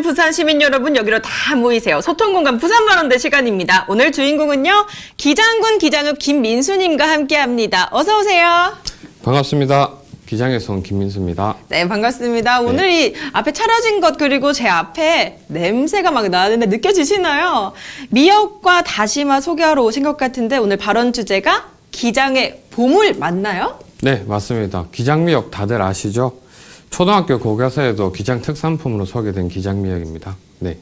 있는 부산 시민 여러분 여기로 다 모이세요. 소통 공간 부산 만원대 시간입니다. 오늘 주인공은요 기장군 기장읍 김민수님과 함께합니다. 어서 오세요. 반갑습니다. 기장에서 온 김민수입니다. 네 반갑습니다. 오늘 이 앞에 차려진 것 그리고 제 앞에 냄새가 막 나는데 느껴지시나요? 미역과 다시마 소개하러 오신 것 같은데 오늘 발언 주제가 기장의 보물 맞나요? 네, 맞습니다. 기장미역 다들 아시죠? 초등학교 교과서에도 기장 특산품으로 소개된 기장미역입니다. 네.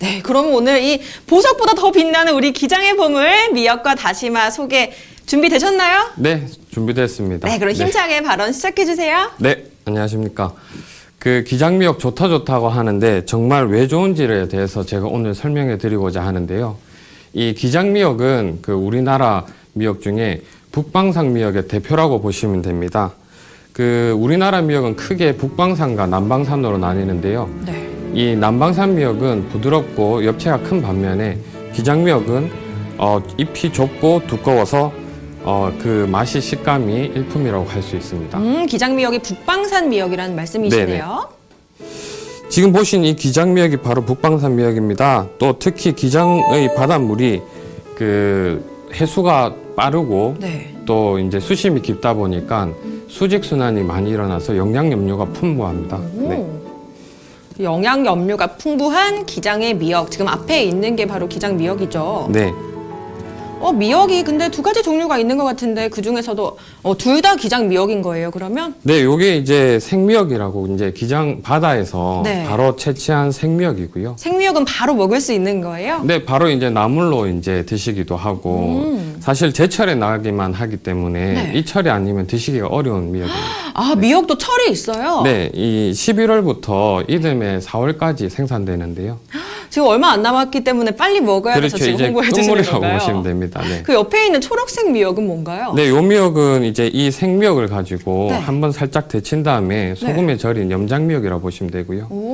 네, 그럼 오늘 이 보석보다 더 빛나는 우리 기장의 보물 미역과 다시마 소개 준비되셨나요? 네, 준비됐습니다. 네, 그럼 힘차게 발언 시작해 주세요. 네, 안녕하십니까. 그 기장미역 좋다 좋다고 하는데 정말 왜 좋은지에 대해서 제가 오늘 설명해 드리고자 하는데요. 이 기장미역은 그 우리나라 미역 중에 북방산 미역의 대표라고 보시면 됩니다. 그 우리나라 미역은 크게 북방산과 남방산으로 나뉘는데요. 네. 이 남방산 미역은 부드럽고 엽채가 큰 반면에 기장 미역은 어, 잎이 좁고 두꺼워서 어, 그 맛이 식감이 일품이라고 할 수 있습니다. 음, 기장 미역이 북방산 미역이라는 말씀이시네요. 지금 보신 이 기장 미역이 바로 북방산 미역입니다. 또 특히 기장의 바닷물이 그 해수가 빠르고 네. 또 이제 수심이 깊다 보니까 수직 순환이 많이 일어나서 영양 염료가 풍부합니다. 네. 오. 영양 염료가 풍부한 기장의 미역. 지금 앞에 있는 게 바로 기장 미역이죠. 네. 어, 미역이 근데 두 가지 종류가 있는 것 같은데 그 중에서도 어, 둘 다 기장 미역인 거예요. 그러면 네, 요게 이제 생미역이라고 이제 기장 바다에서 네. 바로 채취한 생미역이고요. 생미역은 바로 먹을 수 있는 거예요. 네, 바로 이제 나물로 이제 드시기도 하고 음. 사실 제철에 나기만 하기 때문에 네. 이 철이 아니면 드시기가 어려운 미역입니다. 아, 미역도 철이 있어요. 네, 이 11월부터 이듬해 4월까지 생산되는데요. 지금 얼마 안 남았기 때문에 빨리 먹어야 돼서 그렇죠. 지금 이제 홍보해 주시는 건가요? 보시면 됩니다. 네. 그 옆에 있는 초록색 미역은 뭔가요? 네, 요 미역은 이제 이 생미역을 가지고 네. 한번 살짝 데친 다음에 소금에 절인 염장미역이라고 보시면 되고요. 오.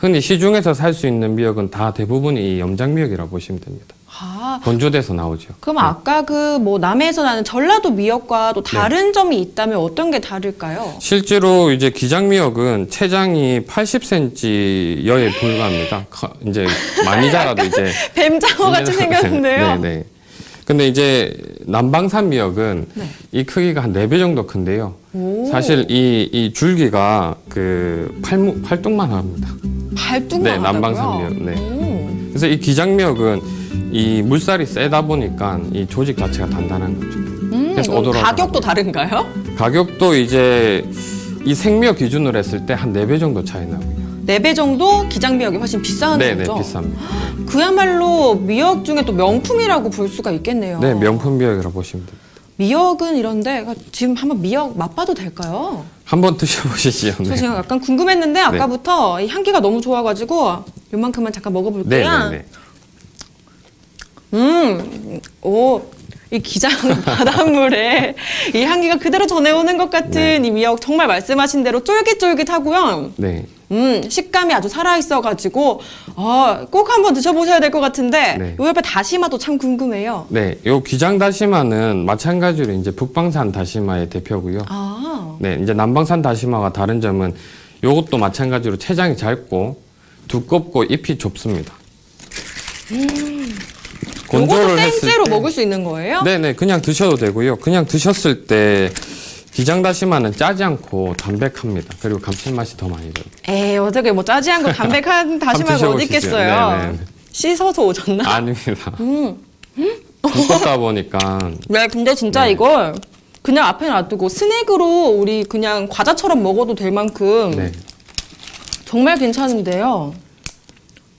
흔히 시중에서 살 수 있는 미역은 다 대부분이 이 염장 미역이라고 보시면 됩니다. 아, 건조돼서 나오죠. 그럼 아까 그 뭐 남해에서 나는 전라도 미역과 또 다른 네. 점이 있다면 어떤 게 다를까요? 실제로 이제 기장 미역은 체장이 80cm여에 불과합니다. 커- 이제 많이 자라도 이제 뱀장어 같이 생겼는데요. 네, 네. 근데 이제 남방산 미역은 네. 이 크기가 한 네 배 정도 큰데요. 오. 사실 이, 이 줄기가 그 팔뚝만 합니다. 발뚝만 네, 남방산 하다고요? 미역. 네. 오. 그래서 이 기장미역은 이 물살이 세다 보니까 이 조직 자체가 단단한 거죠. 음, 그래서 그럼 오돌오돌하고. 가격도 다른가요? 가격도 이제 이 생미역 기준으로 했을 때 한 네 배 정도 차이 나고요. 네 배 정도 기장 미역이 훨씬 비싼 네, 네, 거죠? 비쌉니다. 그야말로 미역 중에 또 명품이라고 볼 수가 있겠네요. 네, 명품 미역이라고 보시면 돼요. 미역은 이런데 지금 한번 미역 맛봐도 될까요? 한번 드셔보시죠. 저 네. 지금 약간 궁금했는데 아까부터 이 향기가 너무 좋아가지고 요만큼만 잠깐 네, 먹어볼게요. 네, 네. 음, 오, 이 기장 바닷물에 이 향기가 그대로 전해오는 것 같은 네. 이 미역 정말 말씀하신 대로 쫄깃쫄깃하고요. 네. 음, 식감이 아주 살아있어가지고, 아, 꼭 한번 드셔보셔야 될 것 같은데, 네. 요 옆에 다시마도 참 궁금해요. 네, 요 기장 다시마는 마찬가지로 이제 북방산 다시마의 대표고요. 아, 네, 이제 남방산 다시마와 다른 점은 요것도 마찬가지로 체장이 짧고 두껍고 잎이 좁습니다. 요것도 했을 생째로 때- 먹을 수 있는 거예요? 네, 네, 그냥 드셔도 되고요. 그냥 드셨을 때 기장 다시마는 짜지 않고 담백합니다. 그리고 감칠맛이 더 많이 들어요. 에이, 어떻게 뭐 짜지 않고 담백한 다시마가 어디 드셔보시죠. 있겠어요? 네, 네. 씻어서 오셨나? 아닙니다. 음. 두껍다 보니까 네, 근데 진짜 네. 이걸 그냥 앞에 놔두고 스낵으로 우리 그냥 과자처럼 먹어도 될 만큼 네. 정말 괜찮은데요.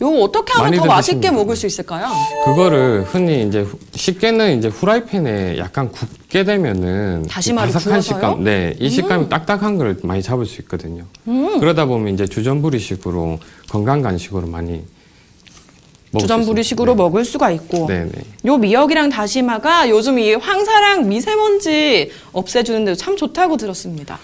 요거 어떻게 하면 더 많이들 맛있게 드시면 먹을 수 있을까요? 그거를 흔히 이제 후- 쉽게는 이제 후라이팬에 약간 굽게 되면은 다시마를 이 바삭한 구워서요? 식감, 네, 이 식감이 딱딱한 걸 많이 잡을 수 있거든요. 음. 그러다 보면 이제 주전부리식으로 건강 간식으로 많이 주전부리식으로 있습니다. 먹을 수가 있고 네, 네. 요 미역이랑 다시마가 요즘 이 황사랑 미세먼지 없애주는데 참 좋다고 들었습니다.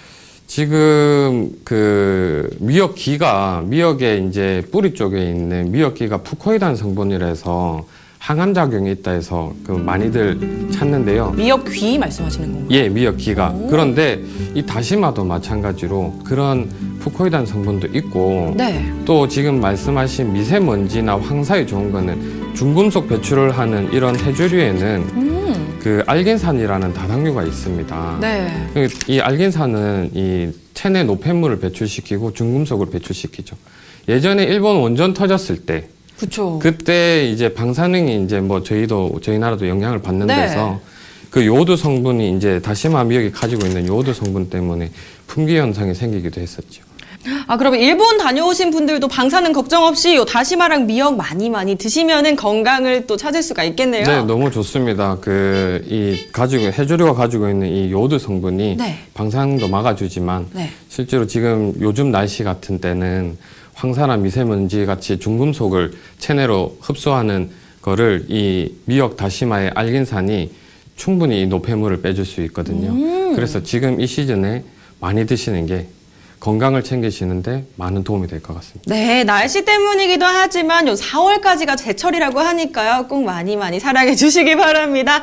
지금 그 미역기가 미역의 이제 뿌리 쪽에 있는 미역기가 푸코이단 성분이라서 항암 작용이 있다 해서 그 많이들 찾는데요. 미역 귀 말씀하시는 건가요? 예, 미역기가. 그런데 이 다시마도 마찬가지로 그런 fu코이단 성분도 있고 네. 또 지금 말씀하신 미세먼지나 황사에 좋은 거는 중금속 배출을 하는 이런 해조류에는 음. 그 알겐산이라는 다당류가 있습니다. 네. 그이 알겐산은 이 체내 노폐물을 배출시키고 중금속을 배출시키죠. 예전에 일본 원전 터졌을 때 그쵸. 그때 이제 방사능이 이제 뭐 저희도 저희 나라도 영향을 받는 네. 데서 그 요오드 성분이 이제 다시마 미역이 가지고 있는 요오드 성분 때문에 품귀 현상이 생기기도 했었죠. 아, 그러면 일본 다녀오신 분들도 방사능 걱정 없이 요 다시마랑 미역 많이 많이 드시면은 건강을 또 찾을 수가 있겠네요. 네, 너무 좋습니다. 그 이 가지고 해조류가 가지고 있는 이 요오드 성분이 네. 방사능도 막아주지만 네. 실제로 지금 요즘 날씨 같은 때는 황사나 미세먼지 같이 중금속을 체내로 흡수하는 거를 이 미역 다시마의 알긴산이 충분히 이 노폐물을 빼줄 수 있거든요. 음. 그래서 지금 이 시즌에 많이 드시는 게 건강을 챙기시는데 많은 도움이 될 것 같습니다. 네, 날씨 때문이기도 하지만 요 4월까지가 제철이라고 하니까요. 꼭 많이 많이 사랑해 주시기 바랍니다.